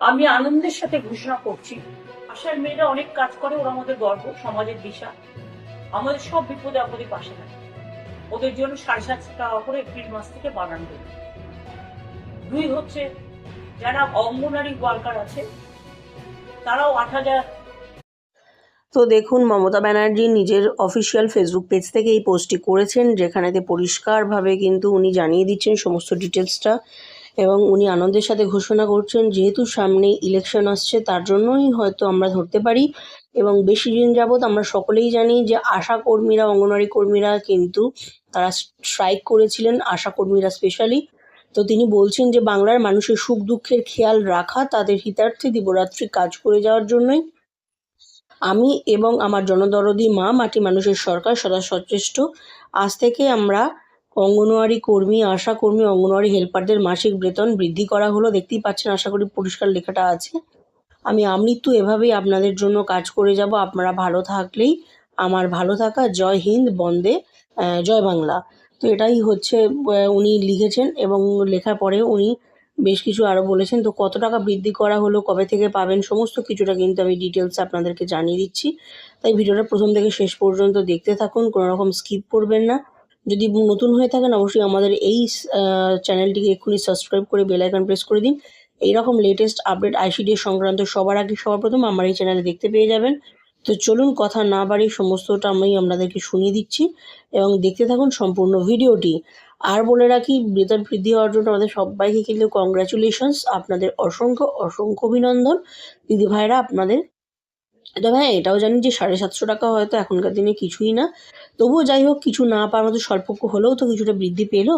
আমি আনন্দের সাথে ঘোষণা করছি। আশার মেয়েরা অনেক কাজ করে, ওরা আমাদের গর্ব, সমাজের দিশা। আমাদের সব বিপদে আপদে পাশে থাকে। ওদের জন্য সাড়ে সাতশো টাকা করে এপ্রিল মাস থেকে বাড়ানো দেবে। দুই হচ্ছে, যারা অঙ্গনারী ওয়ার্কার আছে, তারাও আট হাজার তো দেখুন, মমতা ব্যানার্জি নিজের অফিসিয়াল ফেসবুক পেজ থেকে এই পোস্টটি করেছেন, যেখানেতে পরিষ্কারভাবে কিন্তু উনি জানিয়ে দিচ্ছেন সমস্ত ডিটেলসটা। এবং উনি আনন্দের সাথে ঘোষণা করছেন, যেহেতু সামনে ইলেকশন আসছে, তার জন্যই হয়তো আমরা ধরতে পারি। এবং বেশি দিন যাবৎ আমরা সকলেই জানি যে আশা কর্মীরা, অঙ্গনওয়াড়ি কর্মীরা কিন্তু তারা স্ট্রাইক করেছিলেন, আশা কর্মীরা স্পেশালি তো তিনি বলছেন যে, বাংলার মানুষের সুখ দুঃখের খেয়াল রাখা, তাদের হিতার্থে দিবরাত্রি কাজ করে যাওয়ার জন্যই। আমি এবং আমার জনদরদি মা, মাটি মানুষের সরকার, সদা সচেষ্ট। আজ থেকে আমরা অঙ্গনওয়াড়ি কর্মী, আশা কর্মী, অঙ্গনওয়াড়ি হেল্পারদের মাসিক বেতন বৃদ্ধি করা হলো। দেখতেই পাচ্ছেন, আশা করি পরিষ্কার লেখাটা আছে। আমি আমৃত্যু এভাবেই আপনাদের জন্য কাজ করে যাব। আপনারা ভালো থাকলেই আমার ভালো থাকা। জয় হিন্দ, বন্দে জয় বাংলা। তো এটাই হচ্ছে উনি লিখেছেন এবং লেখার পরে উনি বেশ কিছু আরও বলেছেন। তো কত টাকা বৃদ্ধি করা হলো, কবে থেকে পাবেন, সমস্ত কিছুটা কিন্তু আমি ডিটেলস আপনাদেরকে জানিয়ে দিচ্ছি। তাই ভিডিওটা প্রথম থেকে শেষ পর্যন্ত দেখতে থাকুন, কোনো রকম স্কিপ করবেন না। যদি নতুন হয়ে থাকেন, অবশ্যই আমাদের এই চ্যানেলটিকে এক্ষুনি সাবস্ক্রাইব করে বেল আইকন প্রেস করে দিন। এইরকম লেটেস্ট আপডেট আইসিডি সংক্রান্ত সবার আগে, সবার প্রথম আমার এই চ্যানেলে দেখতে পেয়ে যাবেন। তো চলুন কথা না বাড়িয়ে সমস্তটা আমি আপনাদেরকে শুনিয়ে দিচ্ছি এবং দেখতে থাকুন সম্পূর্ণ ভিডিওটি। আর বলে রাখি বেতন বৃদ্ধি হওয়ার জন্য আমাদের সবাইকে কিন্তু কংগ্রাচুলেশনস আপনাদের অসংখ্য অসংখ্য অভিনন্দন। দিদি ভাইরা আপনাদের তবে হ্যাঁ এটাও জানি যে সাড়ে সাতশো টাকা হয়তো এখনকার দিনে কিছুই না। তবুও যাই হোক, কিছু না পাওয়ার মতো স্বল্প হলেও তো কিছুটা বৃদ্ধি পেল।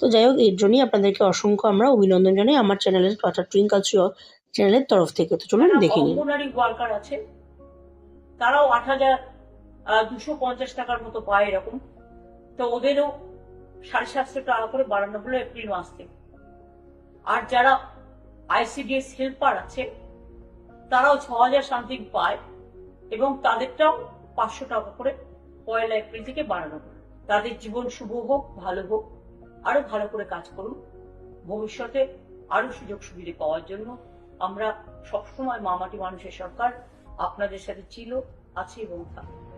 তো যাই হোক, এর জন্যই আপনাদেরকে অসংখ্য আমরা অভিনন্দন জানাই আমার চ্যানেলের অর্থাৎ টুইঙ্কাল চ্যানেলের তরফ থেকে। তো চলুন, দেখে নিন ওয়ার্কার আছে। তারাও আট হাজার দুশো পঞ্চাশ টাকার মতো পায় এরকম। তো ওদেরও সাড়ে সাতশো টাকা করে বাড়ানো হলো এপ্রিল মাস থেকে। আর যারা আইসিডিএস হেল্পার আছে, তারাও ছ হাজার সামথিং পায়। এবং তাদেরটাও পাঁচশো টাকা করে পয়লা এপ্রিল থেকে বাড়ানো। তাদের জীবন শুভ হোক, ভালো হোক, আরও ভালো করে কাজ করুন। ভবিষ্যতে আরও সুযোগ সুবিধা পাওয়ার জন্য আমরা সবসময় মামাটি মানুষের সরকার, আপনাদের সাথে ছিল, আছে এবং থাকবে।